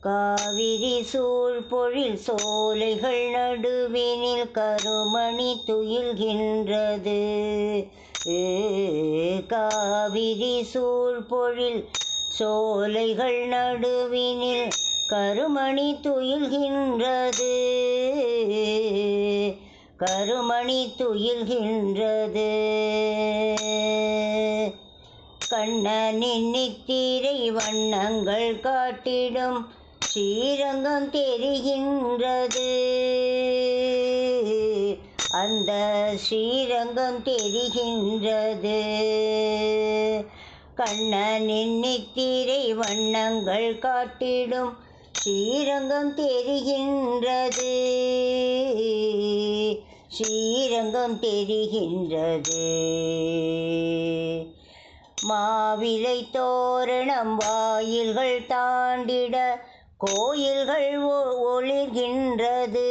காவிரி சூழ் பொழில் சோலைகள் நடுவினில் கருமணி துயில்கின்றது. காவிரி சூழ் பொழில் சோலைகள் நடுவினில் கருமணி துயில்கின்றது. கருமணி துயில்கின்றது. கண்ணனின் நித்திரை வண்ணங்கள் காட்டிடும். ஸ்ரீரங்கம் தெரிகின்றது. அந்த ஸ்ரீரங்கம் தெரிகின்றது. கண்ணனின் நித்திரை வண்ணங்கள் காட்டிடும். ஸ்ரீரங்கம் தெரிகின்றது. ஸ்ரீரங்கம் தெரிகின்றது. மாவிலை தோரணம் வாயில்கள் தாண்டிட கோயில்கள் ஒ- ஒளிர்கின்றது.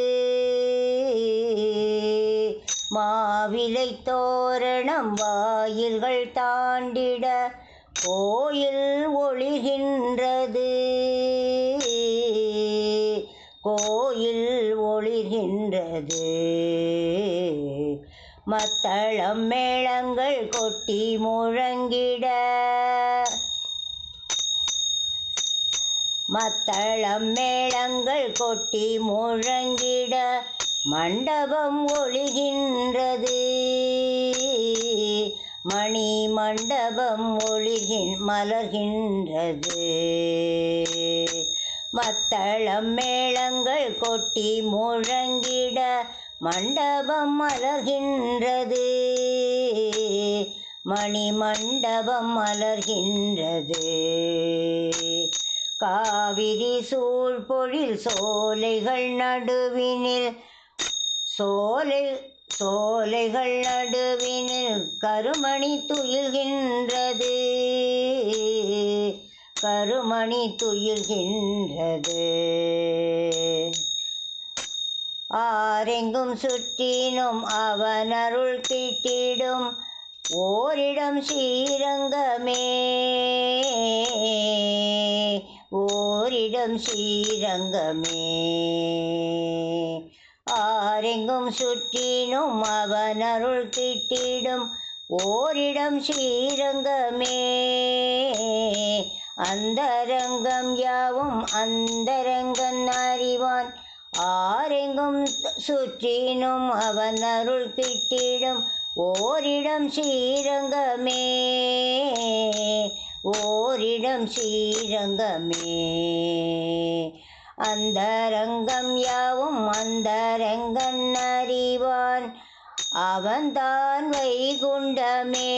மாவிலை தோரணம் வாயில்கள் தாண்டிட கோயில் ஒளிர்கின்றது. கோயில் ஒளிர்கின்றது. மத்தளம் மேளங்கள் கொட்டி முழங்கிட. மத்தளம் மேளங்கள் கொட்டி முழங்கிட. மண்டபம் ஒளிகின்றது மணி மண்டபம் ஒளிகின் மலர்கின்றது. மத்தளம் மேளங்கள் கொட்டி முழங்கிட. மண்டபம் மலர்கின்றது மணி மண்டபம் மலர்கின்றது காவிரி சூழ்பொழில் சோலைகள் நடுவினில் சோலை சோலைகள் நடுவினில் கருமணி துயில்கின்றது. கருமணி துயில்கின்றது. ஆரெங்கும் சுற்றினும் அவனருள் கிட்டிடும். ஓரிடம் ஸ்ரீரங்கமே. ஓரிடம் ஸ்ரீரங்கமே. ஆரெங்கும் சுற்றினும் அவனருள் கிட்டிடும். ஓரிடம் ஸ்ரீரங்கமே. அந்தரங்கம் யாவும் அந்தரங்கன் அறிவான். ஆரெங்கும் சுற்றினும் அவன் அருள் கிட்டிடும். ஓரிடம் ஸ்ரீரங்கமே ஓரிடம் ஸ்ரீரங்கமே அந்தரங்கம் யாவும் அந்தரங்கன் அறிவான். அவன்தான் வைகுண்டமே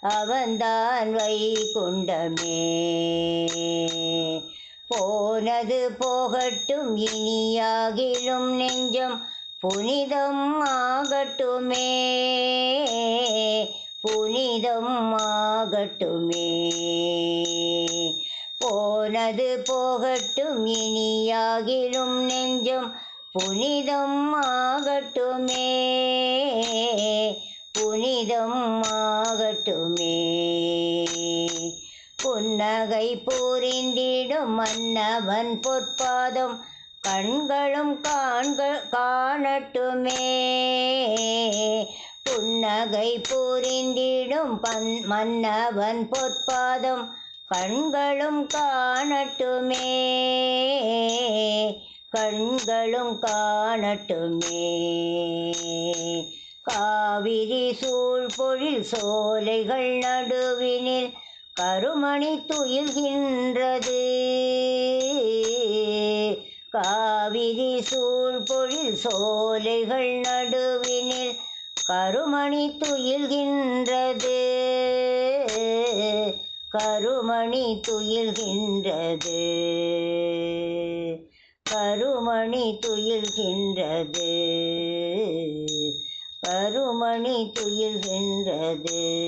அவன்தான் வைகுண்டமே. அது போகட்டும் இனியாகிலும் நெஞ்சம் புனிதம் ஆகட்டுமே. புனிதம் ஆகட்டுமே. போனது போகட்டும் இனியாகிலும் நெஞ்சம் புனிதம் ஆகட்டுமே. புனிதம் ஆகட்டுமே. புன்னகை பூரிந்திடும் மன்னவன் பொற்பாதம் கண்களும் காண்கள் காணட்டுமே. புன்னகை பூரிந்திடும் பன் மன்னவன் பொற்பாதம் கண்களும் காணட்டுமே. கண்களும் காணட்டுமே. காவிரி சூழ்பொழில் சோலைகள் நடுவினில் கருமணி துயில்கின்றது. காவிரி சூழ்பொழில் சோலைகள் நடுவினில் கருமணி துயில்கின்றது. கருமணி துயில்கின்றது. கருமணி துயில்கின்றது. கருமணி துயில்கின்றது.